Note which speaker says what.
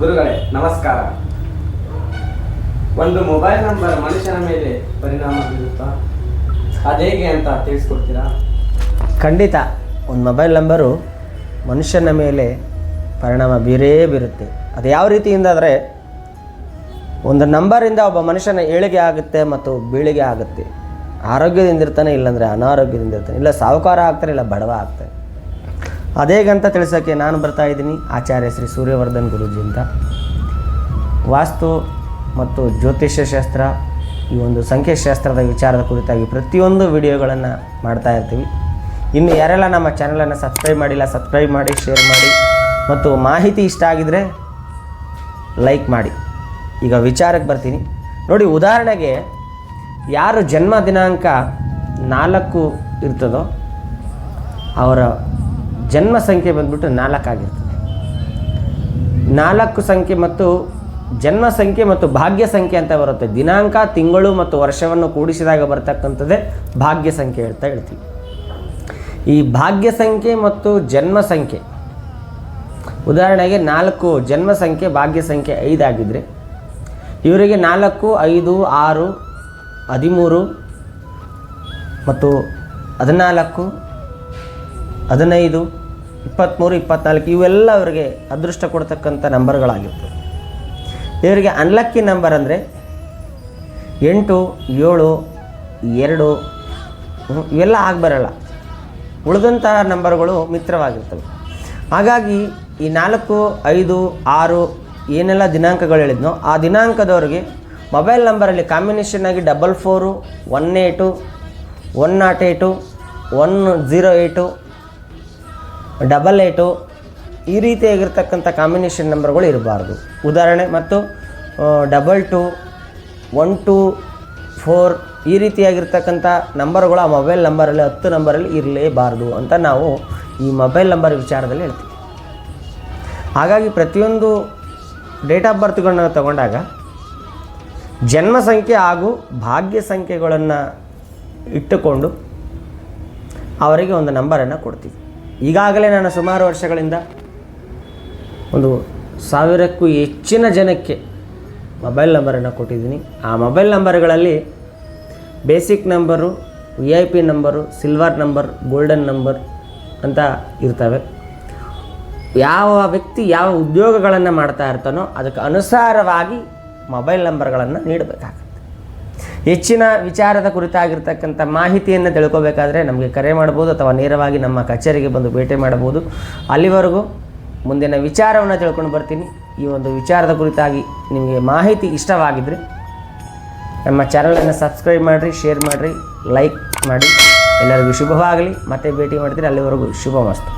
Speaker 1: ಗುರುಗಳೇ, ನಮಸ್ಕಾರ. ಒಂದು ಮೊಬೈಲ್ ನಂಬರ್ ಮನುಷ್ಯನ ಮೇಲೆ ಪರಿಣಾಮ ಬೀರುತ್ತಾ? ಅದೇಗೆ ಅಂತ ತಿಳಿಸ್ಕೊಡ್ತೀರಾ?
Speaker 2: ಖಂಡಿತ. ಒಂದು ಮೊಬೈಲ್ ನಂಬರು ಮನುಷ್ಯನ ಮೇಲೆ ಪರಿಣಾಮ ಬೀರೇ ಬೀರುತ್ತೆ. ಅದು ಯಾವ ರೀತಿಯಿಂದ ಅಂದರೆ ಒಂದು ನಂಬರಿಂದ ಒಬ್ಬ ಮನುಷ್ಯನ ಏಳಿಗೆ ಆಗುತ್ತೆ ಮತ್ತು ಬೀಳಿಗೆ ಆಗುತ್ತೆ. ಆರೋಗ್ಯದಿಂದ ಇರ್ತಾನೆ, ಇಲ್ಲಾಂದರೆ ಅನಾರೋಗ್ಯದಿಂದ ಇರ್ತಾನೆ. ಇಲ್ಲ, ಸಾಹುಕಾರ ಆಗ್ತಾರೆ, ಇಲ್ಲ ಬಡವ ಆಗ್ತಾನೆ ಅದೇಗಂತ ತಿಳಿಸೋಕ್ಕೆ ನಾನು ಬರ್ತಾ ಇದ್ದೀನಿ. ಆಚಾರ್ಯ ಶ್ರೀ ಸೂರ್ಯವರ್ಧನ್ ಗುರುಜಿ ಅಂತ. ವಾಸ್ತು ಮತ್ತು ಜ್ಯೋತಿಷ್ಯ ಶಾಸ್ತ್ರ ಈ ಒಂದು ಸಂಖ್ಯಾಶಾಸ್ತ್ರದ ವಿಚಾರದ ಕುರಿತಾಗಿ ಪ್ರತಿಯೊಂದು ವಿಡಿಯೋಗಳನ್ನು ಮಾಡ್ತಾ ಇರ್ತೀವಿ. ಇನ್ನು ಯಾರೆಲ್ಲ ನಮ್ಮ ಚಾನಲನ್ನು ಸಬ್ಸ್ಕ್ರೈಬ್ ಮಾಡಿಲ್ಲ, ಸಬ್ಸ್ಕ್ರೈಬ್ ಮಾಡಿ, ಶೇರ್ ಮಾಡಿ ಮತ್ತು ಮಾಹಿತಿ ಇಷ್ಟ ಆಗಿದರೆ ಲೈಕ್ ಮಾಡಿ. ಈಗ ವಿಚಾರಕ್ಕೆ ಬರ್ತೀನಿ. ನೋಡಿ, ಉದಾಹರಣೆಗೆ ಯಾರು ಜನ್ಮ ದಿನಾಂಕ ನಾಲ್ಕು ಇರ್ತದೋ ಅವರ ಜನ್ಮ ಸಂಖ್ಯೆ ಬಂದ್ಬಿಟ್ಟು ನಾಲ್ಕಾಗಿರ್ತದೆ ನಾಲ್ಕು ಸಂಖ್ಯೆ ಮತ್ತು ಜನ್ಮ ಸಂಖ್ಯೆ ಮತ್ತು ಭಾಗ್ಯ ಸಂಖ್ಯೆ ಅಂತ ಬರುತ್ತೆ. ದಿನಾಂಕ, ತಿಂಗಳು ಮತ್ತು ವರ್ಷವನ್ನು ಕೂಡಿಸಿದಾಗ ಬರ್ತಕ್ಕಂಥದ್ದೇ ಭಾಗ್ಯ ಸಂಖ್ಯೆ ಅಂತ ಹೇಳ್ತೀವಿ. ಈ ಭಾಗ್ಯ ಸಂಖ್ಯೆ ಮತ್ತು ಜನ್ಮ ಸಂಖ್ಯೆ, ಉದಾಹರಣೆಗೆ ನಾಲ್ಕು ಜನ್ಮ ಸಂಖ್ಯೆ, ಭಾಗ್ಯ ಸಂಖ್ಯೆ ಐದಾಗಿದ್ದರೆ ಇವರಿಗೆ ನಾಲ್ಕು, ಐದು, ಆರು, ಹದಿಮೂರು ಮತ್ತು ಹದಿನಾಲ್ಕು, ಹದಿನೈದು ಇಪ್ಪತ್ತ್ಮೂರು ಇಪ್ಪತ್ನಾಲ್ಕು, ಇವೆಲ್ಲ ಅವರಿಗೆ ಅದೃಷ್ಟ ಕೊಡ್ತಕ್ಕಂಥ ನಂಬರ್ಗಳಾಗಿತ್ತು. ಇವರಿಗೆ ಅನ್ಲಕ್ಕಿ ನಂಬರ್ ಅಂದರೆ ಎಂಟು, ಏಳು, ಎರಡು ಇವೆಲ್ಲ ಆಗಬರಲ್ಲ. ಉಳಿದಂತಹ ನಂಬರ್ಗಳು ಮಿತ್ರವಾಗಿರ್ತವೆ. ಹಾಗಾಗಿ ಈ ನಾಲ್ಕು, ಐದು, ಆರು ಏನೆಲ್ಲ ದಿನಾಂಕಗಳು ಹೇಳಿದ್ನೋ ಆ ದಿನಾಂಕದವರಿಗೆ ಮೊಬೈಲ್ ನಂಬರಲ್ಲಿ ಕಾಂಬಿನೇಷನ್ ಆಗಿ double four one eight one nought eight one zero eight double eight ಈ ರೀತಿಯಾಗಿರ್ತಕ್ಕಂಥ ಕಾಂಬಿನೇಷನ್ ನಂಬರ್ಗಳು ಇರಬಾರ್ದು. ಉದಾಹರಣೆ ಮತ್ತು double two one two four ಈ ರೀತಿಯಾಗಿರ್ತಕ್ಕಂಥ ನಂಬರ್ಗಳು ಆ ಮೊಬೈಲ್ ನಂಬರಲ್ಲಿ ಹತ್ತು ನಂಬರಲ್ಲಿ ಇರಲೇಬಾರ್ದು ಅಂತ ನಾವು ಈ ಮೊಬೈಲ್ ನಂಬರ್ ವಿಚಾರದಲ್ಲಿ ಹೇಳ್ತೀವಿ. ಹಾಗಾಗಿ ಪ್ರತಿಯೊಂದು ಡೇಟ್ ಆಫ್ ಬರ್ತ್ಗಳನ್ನ ತಗೊಂಡಾಗ ಜನ್ಮ ಸಂಖ್ಯೆ ಹಾಗೂ ಭಾಗ್ಯ ಸಂಖ್ಯೆಗಳನ್ನು ಇಟ್ಟುಕೊಂಡು ಅವರಿಗೆ ಒಂದು ನಂಬರನ್ನು ಕೊಡ್ತೀವಿ. ಈಗಾಗಲೇ ನಾನು ಸುಮಾರು ವರ್ಷಗಳಿಂದ ಒಂದು ಸಾವಿರಕ್ಕೂ ಹೆಚ್ಚಿನ ಜನಕ್ಕೆ ಮೊಬೈಲ್ ನಂಬರನ್ನು ಕೊಟ್ಟಿದ್ದೀನಿ. ಆ mobile ನಂಬರ್ಗಳಲ್ಲಿ basic number V I P number, silver number, golden number ಅಂತ ಇರ್ತವೆ. ಯಾವ ವ್ಯಕ್ತಿ ಯಾವ ಉದ್ಯೋಗಗಳನ್ನು ಮಾಡ್ತಾ ಇರ್ತಾನೋ ಅದಕ್ಕೆ ಅನುಸಾರವಾಗಿ ಮೊಬೈಲ್ ನಂಬರ್ಗಳನ್ನು ನೀಡಬೇಕಾಗುತ್ತೆ. ಹೆಚ್ಚಿನ ವಿಚಾರದ ಕುರಿತಾಗಿರ್ತಕ್ಕಂಥ ಮಾಹಿತಿಯನ್ನು ತಿಳ್ಕೋಬೇಕಾದ್ರೆ ನಮಗೆ ಕರೆ ಮಾಡ್ಬೋದು ಅಥವಾ ನೇರವಾಗಿ ನಮ್ಮ ಕಚೇರಿಗೆ ಬಂದು ಭೇಟಿ ಮಾಡಬಹುದು. ಅಲ್ಲಿವರೆಗೂ ಮುಂದಿನ ವಿಚಾರವನ್ನು ತಿಳ್ಕೊಂಡು ಬರ್ತೀನಿ. ಈ ಒಂದು ವಿಚಾರದ ಕುರಿತಾಗಿ ನಿಮಗೆ ಮಾಹಿತಿ ಇಷ್ಟವಾಗಿದ್ದರೆ ನಮ್ಮ ಚಾನಲನ್ನು ಸಬ್ಸ್ಕ್ರೈಬ್ ಮಾಡಿರಿ, ಶೇರ್ ಮಾಡಿರಿ, ಲೈಕ್ ಮಾಡಿ. ಎಲ್ಲರಿಗೂ ಶುಭವಾಗಲಿ. ಮತ್ತೆ ಭೇಟಿ ಮಾಡ್ತೀರಿ ಅಲ್ಲಿವರೆಗೂ ಶುಭ ಮಸ್ತು